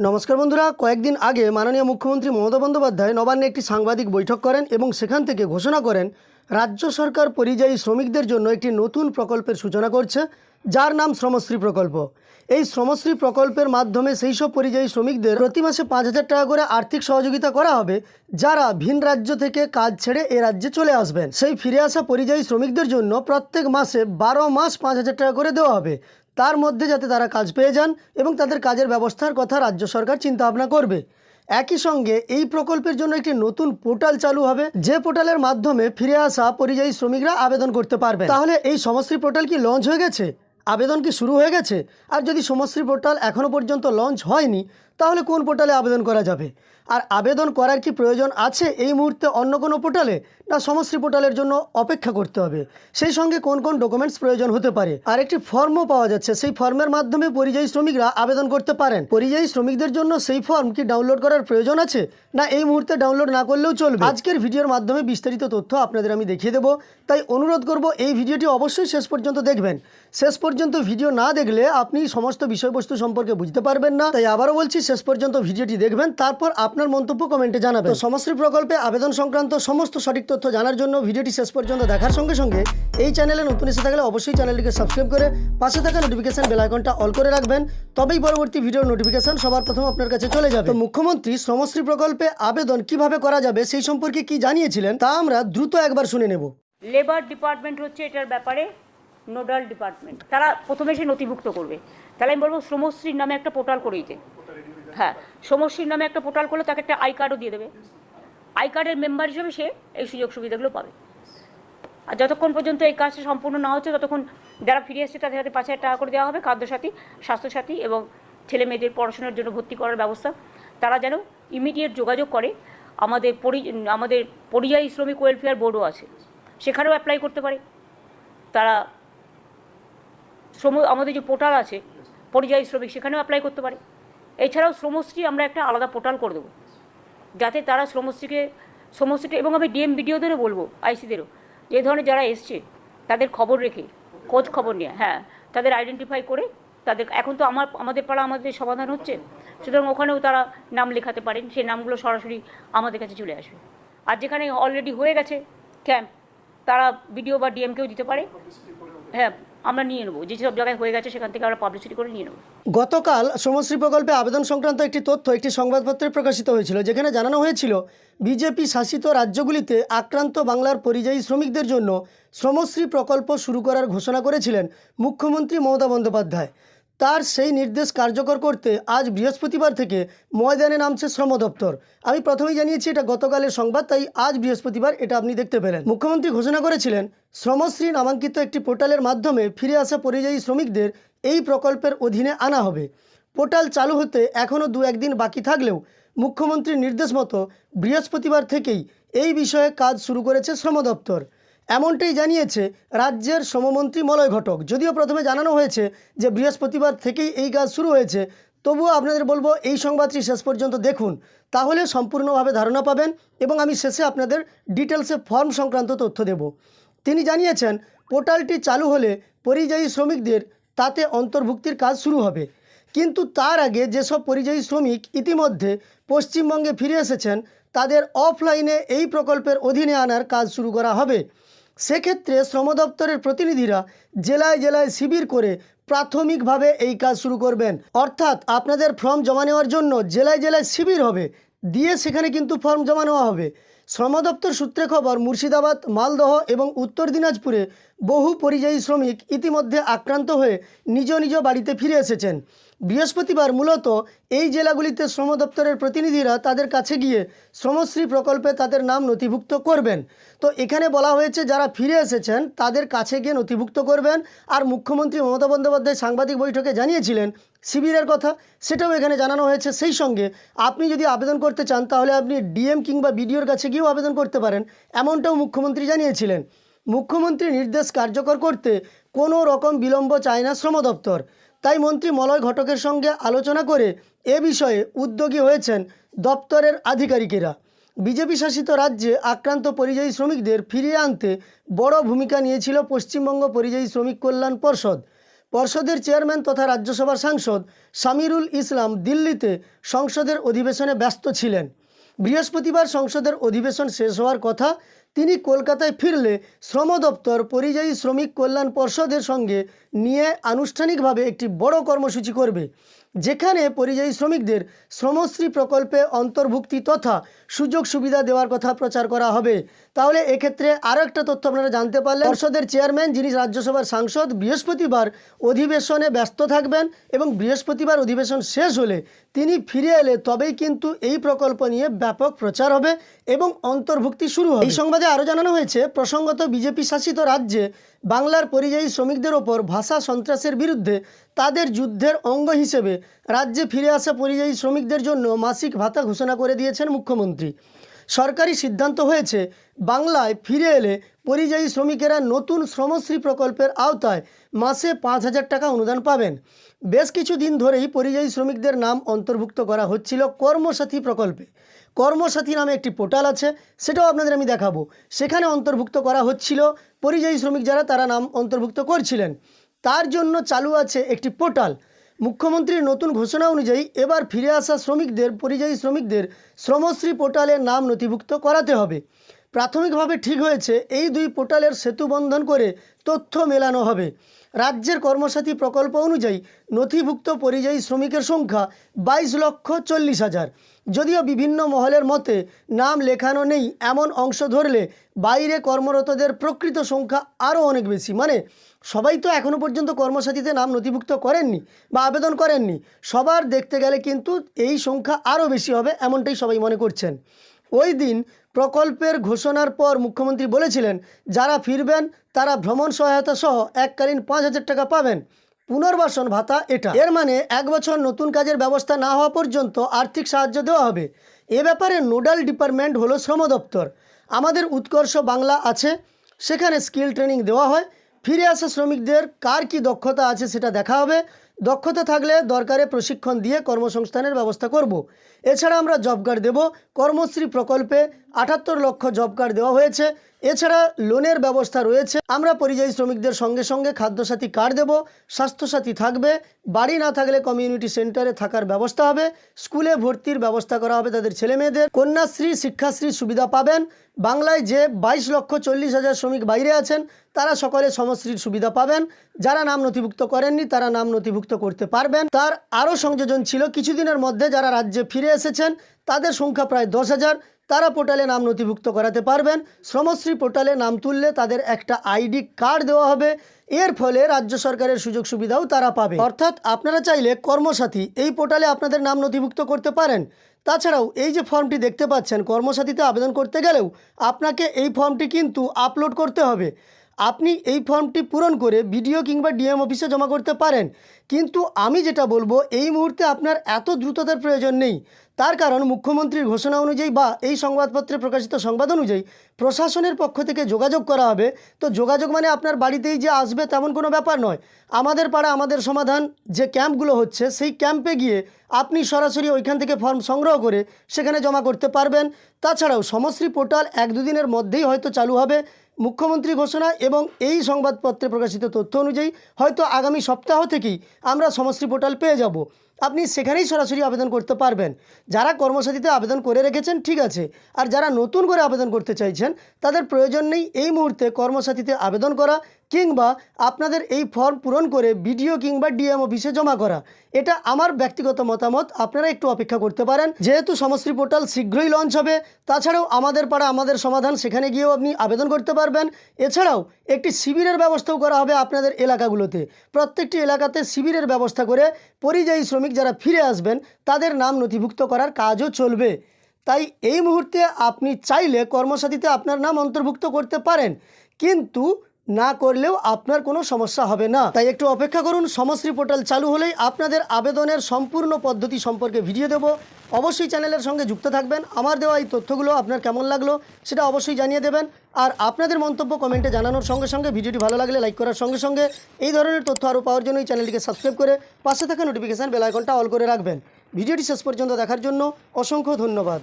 নমস্কার বন্ধুরা, কয়েকদিন আগে মাননীয় মুখ্যমন্ত্রী মমতা বন্দ্যোপাধ্যায় নবান্নে একটি সাংবাদিক বৈঠক করেন এবং সেখান থেকে ঘোষণা করেন, রাজ্য সরকার পরিযায়ী শ্রমিকদের জন্য একটি নতুন প্রকল্পের সূচনা করছে, যার নাম শ্রমশ্রী প্রকল্প। এই শ্রমশ্রী প্রকল্পের মাধ্যমে সেই সব পরিযায়ী শ্রমিকদের প্রতি মাসে পাঁচ হাজার টাকা করে আর্থিক সহযোগিতা করা হবে, যারা ভিন রাজ্য থেকে কাজ ছেড়ে এ রাজ্যে চলে আসবেন। সেই ফিরে আসা পরিযায়ী শ্রমিকদের জন্য প্রত্যেক মাসে বারো মাস পাঁচ হাজার টাকা করে দেওয়া হবে। তার মধ্যে যাতে তারা কাজ পেয়ে যান এবং তাদের কাজের ব্যবস্থার কথা রাজ্য সরকার চিন্তা ভাবনা করবে। একই সঙ্গে এই প্রকল্পের জন্য একটি নতুন পোর্টাল চালু হবে, যে পোর্টালের মাধ্যমে ফিরে আসা পরিযায়ী শ্রমিকরা আবেদন করতে পারবে। তাহলে এই সমশ্রী পোর্টাল কি লঞ্চ হয়ে গেছে? আবেদন কি শুরু হয়ে গেছে? আর যদি সমশ্রী পোর্টাল এখনও পর্যন্ত লঞ্চ হয়নি তাহলে কোন পোর্টালে আবেদন করা যাবে? আর আবেদন করার কি প্রয়োজন আছে এই মুহূর্তে অন্য কোনো পোর্টালে? না সমশ্রী পোর্টালের জন্য অপেক্ষা করতে হবে? সেই সঙ্গে কোন কোন ডকুমেন্টস প্রয়োজন হতে পারে? আর একটি ফর্মও পাওয়া যাচ্ছে। সেই ফর্মের মাধ্যমে পরিযায়ী শ্রমিকরা আবেদন করতে পারেন। পরিযায়ী শ্রমিকদের জন্য সেই ফর্ম কি ডাউনলোড করার প্রয়োজন আছে? না এই মুহূর্তে ডাউনলোড না করলেও চলবে? আজকের ভিডিওর মাধ্যমে বিস্তারিত তথ্য আপনাদের আমি দেখিয়ে দেবো। তাই অনুরোধ করব এই ভিডিওটি অবশ্যই শেষ পর্যন্ত দেখবেন। শেষ পর্যন্ত ভিডিও না দেখলে আপনি সমস্ত বিষয়বস্তু সম্পর্কে বুঝতে পারবেন না। তাই আবারও বলছি শেষ পর্যন্ত ভিডিওটি দেখবেন, তারপর আপনার মন্তব্য কমেন্টে জানাবেন। সমশ্রী প্রকল্পে আবেদন সংক্রান্ত সমস্ত সঠিক তথ্য জানার জন্য ভিডিওটি শেষ পর্যন্ত দেখার সঙ্গে সঙ্গে এই চ্যানেলে নতুন এসে থাকলে অবশ্যই চ্যানেলটিকে সাবস্ক্রাইব করে পাশে থাকা নোটিফিকেশন বেল আইকনটা অল করে রাখবেন। তবেই পরবর্তী ভিডিওর নোটিফিকেশন সবার প্রথম আপনার কাছে চলে যাবে। মুখ্যমন্ত্রী শ্রমশ্রী প্রকল্পে আবেদন কীভাবে করা যাবে সেই সম্পর্কে কি জানিয়েছিলেন, তা আমরা দ্রুত একবার শুনে নেব। লেবার ডিপার্টমেন্ট হচ্ছে এটার ব্যাপারে নোডাল ডিপার্টমেন্ট তারা প্রথমে সে নথিভুক্ত করবে। তাহলে আমি বলব শ্রমশ্রীর নামে একটা পোর্টাল করে দিতে। হ্যাঁ শ্রমশ্রীর নামে একটা পোর্টাল করলে তাকে একটা আই কার্ডও দিয়ে দেবে। আই কার্ডের মেম্বার হিসেবে সে এই সুযোগ সুবিধাগুলো পাবে। আর যতক্ষণ পর্যন্ত এই কাজটা সম্পূর্ণ না হচ্ছে, ততক্ষণ যারা ফিরে এসছে তাদের হাতে পাঁচ হাজার টাকা করে দেওয়া হবে, খাদ্যসাথী, স্বাস্থ্যসাথী এবং ছেলে মেয়েদের পড়াশোনার জন্য ভর্তি করার ব্যবস্থা। তারা যেন ইমিডিয়েট যোগাযোগ করে। আমাদের পরি, আমাদের পরিযায়ী শ্রমিক ওয়েলফেয়ার বোর্ডও আছে। সেখানেও অ্যাপ্লাই করতে পারে। তারা শ্রম, আমাদের যে পোর্টাল আছে, পরিযায়ী শ্রমিক, সেখানেও অ্যাপ্লাই করতে পারে। এছাড়াও শ্রমশ্রী আমরা একটা আলাদা পোর্টাল করে দেবো। যাতে তারা শ্রমশ্রীকে শ্রমশ্রীটা এবং আমি ডিএম বিডিওদেরও বলব, আইসিদেরও, যে ধরনের যারা এসছে, তাদের খবর রেখে, খোঁজ খবর নিয়ে হ্যাঁ তাদের আইডেন্টিফাই করে, তাদের, এখন তো আমার, আমাদের পাড়া আমাদের সমাধান হচ্ছে, সুতরাং ওখানেও তারা নাম লেখাতে পারেন, সেই নামগুলো সরাসরি আমাদের কাছে চলে আসবে। আর যেখানে অলরেডি হয়ে গেছে ক্যাম্প তারা বিডিও বা ডিএমকেও দিতে পারে। হ্যাঁ আমরা নিয়ে নেব। যেসব জায়গায় হয়ে গেছে সেখান থেকে আমরা পাবলিসিটি করে নিয়ে নেব। গতকাল শ্রমশ্রী প্রকল্পে আবেদন সংক্রান্ত একটি তথ্য একটি সংবাদপত্রে প্রকাশিত হয়েছিল, যেখানে জানানো হয়েছিল, বিজেপি শাসিত রাজ্যগুলিতে আক্রান্ত বাংলার পরিযায়ী শ্রমিকদের জন্য শ্রমশ্রী প্রকল্প শুরু করার ঘোষণা করেছিলেন মুখ্যমন্ত্রী মমতা বন্দ্যোপাধ্যায়। তার সেই নির্দেশ কার্যকর করতে আজ বৃহস্পতিবার থেকে ময়দানে নামছে শ্রম দপ্তর। আমি প্রথমেই জানিয়েছি, এটা গতকালের সংবাদ, তাই আজ বৃহস্পতিবার এটা আপনি দেখতে পেলেন। মুখ্যমন্ত্রী ঘোষণা করেছিলেন, শ্রমশ্রী নামাঙ্কিত একটি পোর্টালের মাধ্যমে ফিরে আসা পরিযায়ী শ্রমিকদের এই প্রকল্পের অধীনে আনা হবে। পোর্টাল চালু হতে এখনও দু একদিন বাকি থাকলেও মুখ্যমন্ত্রীর নির্দেশ মতো বৃহস্পতিবার থেকেই এই বিষয়ে কাজ শুরু করেছে শ্রম দপ্তর। এমনটাই জানিয়েছে রাজ্যের শ্রমমন্ত্রী মলয় ঘটক। যদিও প্রথমে জানানো হয়েছে যে বৃহস্পতিবার থেকেই এই কাজ শুরু হয়েছে, তবুও আপনাদের বলব এই সংবাদটি শেষ পর্যন্ত দেখুন। তাহলে সম্পূর্ণভাবে ধারণা পাবেন এবং আমি শেষে আপনাদের ডিটেলসে ফর্ম সংক্রান্ত তথ্য দেব। তিনি জানিয়েছেন, পোর্টালটি চালু হলে পরিযায়ী শ্রমিকদের তাতে অন্তর্ভুক্তির কাজ শুরু হবে। কিন্তু তার আগে যেসব পরিযায়ী শ্রমিক ইতিমধ্যে পশ্চিমবঙ্গে ফিরে এসেছেন, তাদের অফলাইনে এই প্রকল্পের অধীনে আনার কাজ শুরু করা হবে। সেক্ষেত্রে শ্রম দপ্তরের প্রতিনিধিরা জেলায় জেলায় শিবির করে প্রাথমিকভাবে এই কাজ শুরু করবেন। অর্থাৎ আপনাদের ফর্ম জমা নেওয়ার জন্য জেলায় জেলায় শিবির হবে। দিয়ে সেখানে কিন্তু ফর্ম জমা নেওয়া হবে। শ্রম দপ্তর সূত্রে খবর, মুর্শিদাবাদ, মালদহ এবং উত্তর দিনাজপুরে বহু পরিযায়ী শ্রমিক ইতিমধ্যে আক্রান্ত হয়ে নিজ নিজ বাড়িতে ফিরে এসেছেন। বৃহস্পতিবার মূলত এই জেলাগুলিতে শ্রম দপ্তরের প্রতিনিধিরা তাদের কাছে গিয়ে শ্রমশ্রী প্রকল্পে তাদের নাম নথিভুক্ত করবেন। তো এখানে বলা হয়েছে, যারা ফিরে এসেছেন, তাদের কাছে গিয়ে নথিভুক্ত করবেন। আর মুখ্যমন্ত্রী মমতা বন্দ্যোপাধ্যায় সাংবাদিক বৈঠকে জানিয়েছিলেন শিবিরের কথা, সেটাও এখানে জানানো হয়েছে। সেই সঙ্গে আপনি যদি আবেদন করতে চান, তাহলে আপনি ডিএম কিংবা বিডিওর কাছে গিয়েও আবেদন করতে পারেন, এমনটাও মুখ্যমন্ত্রী জানিয়েছিলেন। মুখ্যমন্ত্রী নির্দেশ কার্যকর করতে কোনো রকম বিলম্ব চায় না শ্রম দপ্তর। তাই মন্ত্রী মলয় ঘটকের সঙ্গে আলোচনা করে এ বিষয়ে উদ্যোগী হয়েছেন দপ্তরের আধিকারিকেরা। বিজেপি শাসিত রাজ্যে আক্রান্ত পরিযায়ী শ্রমিকদের ফিরিয়ে আনতে বড় ভূমিকা নিয়েছিল পশ্চিমবঙ্গ পরিযায়ী শ্রমিক কল্যাণ পর্ষদ। পর্ষদের চেয়ারম্যান তথা রাজ্যসভার সাংসদ সামিরুল ইসলাম দিল্লিতে সংসদের অধিবেশনে ব্যস্ত ছিলেন। বৃহস্পতিবার সংসদের অধিবেশন শেষ হওয়ার কথা তিনি কলকাতায় ফিরলে শ্রম দপ্তর, পরিযায়ী শ্রমিক কল্যাণ পর্ষদের সঙ্গে নিয়ে আনুষ্ঠানিকভাবে একটি বড় কর্মসূচি করবে, যেখানে পরিযায়ী শ্রমিকদের শ্রমশ্রী প্রকল্পে অন্তর্ভুক্তি তথা সুযোগ সুবিধা দেওয়ার কথা প্রচার করা হবে। তাহলে এক্ষেত্রে আরও একটা তথ্য আপনারা জানতে পারলেন। পর্ষদের চেয়ারম্যান, যিনি রাজ্যসভার সাংসদ, বৃহস্পতিবার অধিবেশনে ব্যস্ত থাকবেন এবং বৃহস্পতিবার অধিবেশন শেষ হলে তিনি ফিরে এলে তবেই কিন্তু এই প্রকল্প নিয়ে ব্যাপক প্রচার হবে এবং অন্তর্ভুক্তি শুরু হবে। এই সংবাদে আরও জানানো হয়েছে, প্রসঙ্গত বিজেপি শাসিত রাজ্যে বাংলার পরিযায়ী শ্রমিকদের ওপর ভাষা সন্ত্রাসের বিরুদ্ধে তাদের যুদ্ধের অঙ্গ হিসেবে রাজ্যে ফিরে আসা পরিযায়ী শ্রমিকদের জন্য মাসিক ভাতা ঘোষণা করে দিয়েছেন মুখ্যমন্ত্রী। সরকারি সিদ্ধান্ত হয়েছে, বাংলায় ফিরে এলে পরিযায়ী শ্রমিকেরা নতুন শ্রমশ্রী প্রকল্পের আওতায় মাসে পাঁচ হাজার টাকা অনুদান পাবেন। বেশ কিছু দিন ধরেই পরিযায়ী শ্রমিকদের নাম অন্তর্ভুক্ত করা হচ্ছিল কর্মসাথী প্রকল্পে। কর্মসাথী নামে একটি পোর্টাল আছে, সেটাও আপনাদের আমি দেখাবো। সেখানে অন্তর্ভুক্ত করা হচ্ছিল পরিযায়ী শ্রমিক যারা, তারা নাম অন্তর্ভুক্ত করছিলেন। তার জন্য চালু আছে একটি পোর্টাল। মুখ্যমন্ত্রীর নতুন ঘোষণা অনুযায়ী এবার ফিরে আসা শ্রমিকদের, পরিযায়ী শ্রমিকদের শ্রমশ্রী পোর্টালে নাম নথিভুক্ত করাতে হবে। প্রাথমিকভাবে ঠিক হয়েছে, এই দুই পোর্টালের সেতু বন্ধন করে তথ্য মেলানো হবে। রাজ্যের কর্মসাথী প্রকল্প অনুযায়ী নথিভুক্ত পরিযায়ী শ্রমিকের সংখ্যা বাইশ লক্ষ চল্লিশ হাজার। যদিও বিভিন্ন মহলের মতে, নাম লেখানো নেই, এমন অংশ ধরলে বাইরে কর্মরতদের প্রকৃত সংখ্যা আরও অনেক বেশি। মানে সবাই তো এখনও পর্যন্ত কর্মসাথীতে নাম নথিভুক্ত করেননি বা আবেদন করেননি। সবার দেখতে গেলে কিন্তু এই সংখ্যা আরও বেশি হবে, এমনটাই সবাই মনে করছেন। ওই দিন প্রকল্পের ঘোষণার পর মুখ্যমন্ত্রী বলেছিলেন, যারা ফিরবেন তারা ভ্রমণ সহায়তা সহ এককালীন পাঁচ হাজার টাকা পাবেন। পুনর্বাসন ভাতা এটা। এর মানে এক বছর নতুন কাজের ব্যবস্থা না হওয়া পর্যন্ত আর্থিক সাহায্য দেওয়া হবে। এ ব্যাপারে নোডাল ডিপার্টমেন্ট হলো শ্রম দপ্তর। আমাদের উৎকর্ষ বাংলা আছে, সেখানে স্কিল ট্রেনিং দেওয়া হয়। ফিরে আসা শ্রমিকদের কার কি দক্ষতা আছে সেটা দেখা হবে। দক্ষতা থাকলে দরকারে প্রশিক্ষণ দিয়ে কর্মসংস্থানের ব্যবস্থা করব। এছাড়া আমরা জব কার্ড দেব, কর্মশ্রী প্রকল্পে আটাত্তর লক্ষ জব কার্ড দেওয়া হয়েছে। এছাড়া লোনের ব্যবস্থা রয়েছে। আমরা পরিযায়ী শ্রমিকদের সঙ্গে সঙ্গে খাদ্যসাথী কার্ড দেব, স্বাস্থ্যসাথী থাকবে, বাড়ি না থাকলে কমিউনিটি সেন্টারে থাকার ব্যবস্থা হবে, স্কুলে ভর্তির ব্যবস্থা করা হবে তাদের ছেলে মেয়েদের কন্যাশ্রী, শিক্ষাশ্রী সুবিধা পাবেন। বাংলায় যে বাইশ লক্ষ চল্লিশ হাজার শ্রমিক বাইরে আছেন, তারা সকলে সমশ্রীর সুবিধা পাবেন। যারা নাম নথিভুক্ত করেননি, তারা নাম নথিভুক্ত করতে পারবেন। তার আরও সংযোজন ছিল, কিছুদিনের মধ্যে যারা রাজ্যে ফিরে এসেছেন, তাদের সংখ্যা প্রায় দশ হাজার। তারা পোর্টালে নাম নথিভুক্ত করাতে পারবেন। শ্রমশ্রী পোর্টালে নাম তুললে তাদের একটা আইডি কার্ড দেওয়া হবে। এর ফলে রাজ্য সরকারের সুযোগ সুবিধাও তারা পাবে। অর্থাৎ আপনারা চাইলে কর্মসাথী এই পোর্টালে আপনাদের নাম নথিভুক্ত করতে পারেন। তাছাড়াও এই যে ফর্মটি দেখতে পাচ্ছেন, কর্মসাথীতে আবেদন করতে গেলেও আপনাকে এই ফর্মটি কিন্তু আপলোড করতে হবে। আপনি এই ফর্মটি পূরণ করে বিডিও কিংবা ডিএম অফিসে জমা করতে পারেন। কিন্তু আমি যেটা বলব, এই মুহূর্তে আপনার এত দ্রুততার প্রয়োজন নেই। তার কারণ মুখ্যমন্ত্রীর ঘোষণা অনুযায়ী বা এই সংবাদপত্রে প্রকাশিত সংবাদ অনুযায়ী প্রশাসনের পক্ষ থেকে যোগাযোগ করা হবে। তো যোগাযোগ মানে আপনার বাড়িতেই যে আসবে তেমন কোনো ব্যাপার নয়। আমাদের পাড়া, আমাদের সমাধান যে ক্যাম্পগুলো হচ্ছে, সেই ক্যাম্পে গিয়ে আপনি সরাসরি ওইখান থেকে ফর্ম সংগ্রহ করে সেখানে জমা করতে পারবেন। তাছাড়াও সমশ্রী পোর্টাল এক দুদিনের মধ্যেই হয়তো চালু হবে মুখ্যমন্ত্রী ঘোষণা এবং এই সংবাদপত্রে প্রকাশিত তথ্য অনুযায়ী হয়তো আগামী সপ্তাহ থেকেই আমরা সমশ্রী পোর্টাল পেয়ে যাব। আপনি সেখানেই সরাসরি আবেদন করতে পারবেন। যারা কর্মসাথীতে আবেদন করে রেখেছেন, ঠিক আছে। আর যারা নতুন করে আবেদন করতে চাইছেন, তাদের প্রয়োজন নেই এই মুহূর্তে কর্মসাথীতে আবেদন করা। কিংবা আপনাদের এই ফর্ম পূরণ করে বিডিও কিংবা ডিএম অফিসে জমা করা। এটা আমার ব্যক্তিগত মতামত, আপনারা একটু অপেক্ষা করতে পারেন। যেহেতু সমশ্রী পোর্টাল শীঘ্রই লঞ্চ হবে, তাছাড়াও আমাদের পাড়া, আমাদের সমাধান, সেখানে গিয়েও আপনি আবেদন করতে পারবেন। এছাড়াও একটি শিবিরের ব্যবস্থাও করা হবে আপনাদের এলাকাগুলোতে। প্রত্যেকটি এলাকাতে শিবিরের ব্যবস্থা করে পরিযায়ী শ্রমিক যারা ফিরে আসবেন, তাদের নাম নথিভুক্ত করার কাজও চলবে। তাই এই মুহূর্তে আপনি চাইলে কর্মসাথীতে আপনার নাম অন্তর্ভুক্ত করতে পারেন। কিন্তু না করলেও আপনার কোনো সমস্যা হবে না। তাই একটু অপেক্ষা করুন সমশ্রী পোর্টাল চালু হলেই আপনাদের আবেদনের সম্পূর্ণ পদ্ধতি সম্পর্কে ভিডিও দেব। অবশ্যই চ্যানেলের সঙ্গে যুক্ত থাকবেন। আমার দেওয়া এই তথ্যগুলো আপনার কেমন লাগল সেটা অবশ্যই জানিয়ে দেবেন। আর আপনাদের মন্তব্য কমেন্টে জানানোর সঙ্গে সঙ্গে ভিডিওটি ভালো লাগলে লাইক করার সঙ্গে সঙ্গে এই ধরনের তথ্য আরও পাওয়ার জন্য এই চ্যানেলটিকে সাবস্ক্রাইব করে পাশে থাকা নোটিফিকেশান বেল আইকনটা অল করে রাখবেন। ভিডিওটি শেষ পর্যন্ত দেখার জন্য অসংখ্য ধন্যবাদ।